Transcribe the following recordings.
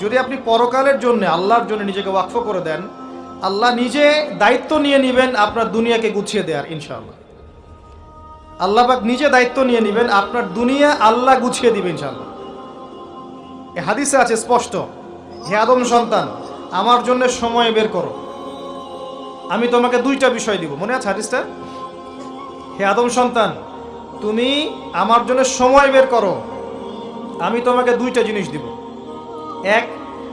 যদি আপনি পরকালের জন্য, আল্লাহর জন্য নিজেকে ওয়াকফ করে দেন, আল্লাহ নিজে দায়িত্ব নিয়ে নেবেন আপনার দুনিয়াকে গুছিয়ে দেওয়ার, ইনশাআল্লাহ। আল্লাহ পাক নিজে দায়িত্ব নিয়ে নেবেন, আপনার দুনিয়া আল্লাহ গুছিয়ে দিবেন ইনশাআল্লাহ। এ হাদিসে আছে স্পষ্ট, হে আদম সন্তান, আমার জন্য সময় বের করো। আমি তোমাকে দুইটা বিষয় দিব। মনে আছে হাদিসটা? হে আদম সন্তান, তুমি আমার জন্য সময় বের করো। আমি তোমাকে দুইটা জিনিস দিব। এক,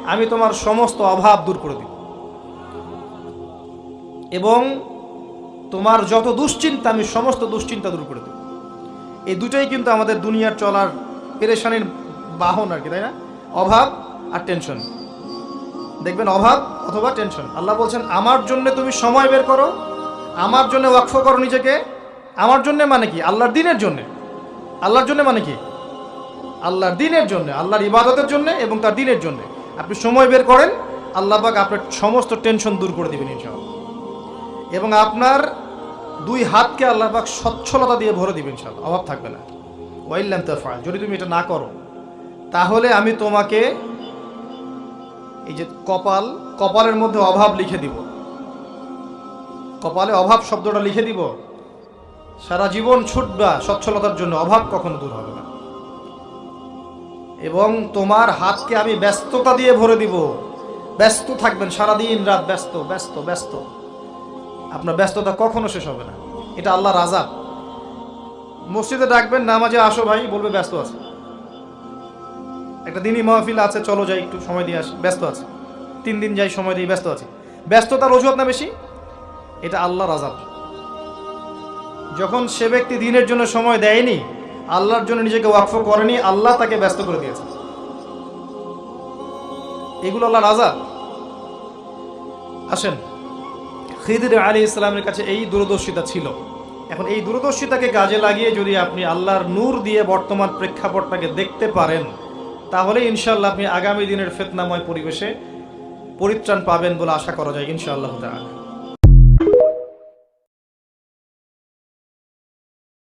আমি তোমার সমস্ত অভাব দূর করে দিব। এবং তোমার যত দুশ্চিন্তা, আমি সমস্ত দুশ্চিন্তা দূর করে দেব। এই দুটোই কিন্তু আমাদের দুনিয়ার চলার পেরেশানির বাহন আর কি, তাই না? অভাব আর টেনশন। দেখবেন অভাব অথবা টেনশন। আল্লাহ বলছেন, আমার জন্য তুমি সময় বের করো, আমার জন্য ওয়াকফ করো নিজেকে। আমার জন্য মানে কি? আল্লাহর দিনের জন্য। আল্লাহর জন্য মানে কি? আল্লাহর দিনের জন্য, আল্লাহর ইবাদতের জন্য এবং তার দিনের জন্য। আপনি সময় বের করেন, আল্লাহ পাক আপনার সমস্ত টেনশন দূর করে দিবেন ইনশাআল্লাহ। এবং আপনার দুই হাতকে আল্লাহ পাক সচ্ছলতা দিয়ে ভরে দিবেন ইনশাআল্লাহ, অভাব থাকবে না। ওয়াইল্লাম তাফআল, যদি তুমি এটা না করো, তাহলে আমি তোমাকে এই যে কপাল, কপালের মধ্যে অভাব লিখে দিব। কপালে অভাব শব্দটা লিখে দিব, সারা জীবন ছুটবা সচ্ছলতার জন্য, অভাব কখনো দূর হবে না। এবং তোমার হাতকে আমি ব্যস্ততা দিয়ে ভরে দিব। ব্যস্ত থাকবেন সারাদিন রাত, ব্যস্ত ব্যস্ত ব্যস্ত। আপনার ব্যস্ততা কখনো শেষ হবে না। এটা আল্লাহর আজাব মসজিদে ডাকবেন, নামাজে আসো ভাই, বলবে ব্যস্ত আছে। একটা দিনই মাহফিল আছে, চলো যাই, একটু সময় দিয়ে আসি, ব্যস্ত আছে। তিন দিন যাই, সময় দিয়ে ব্যস্ত আছি। ব্যস্ততার অজুহাত না বেশি? এটা আল্লাহ আজাব যখন সে ব্যক্তি দিনের জন্য সময় দেয়নি আল্লাহর জন্য নিজেকে ওয়াকফ করেনি, আল্লাহ তাকে ব্যস্ত করে দিয়েছে। এগুলো আল্লাহর আজাব আসেন, খিদির আলী ইসলামের কাছে এই দূরদর্শিতা ছিল। এখন এই দূরদর্শিতাকে কাজে লাগিয়ে যদি আপনি আল্লাহর নূর দিয়ে বর্তমান প্রেক্ষাপটটাকে দেখতে পারেন, তাহলে ইনশাল্লাহ আপনি আগামী দিনের ফেতনাময় পরিবেশে পরিত্রাণ পাবেন বলে আশা করা যায় ইনশাআল্লাহ তাআলা।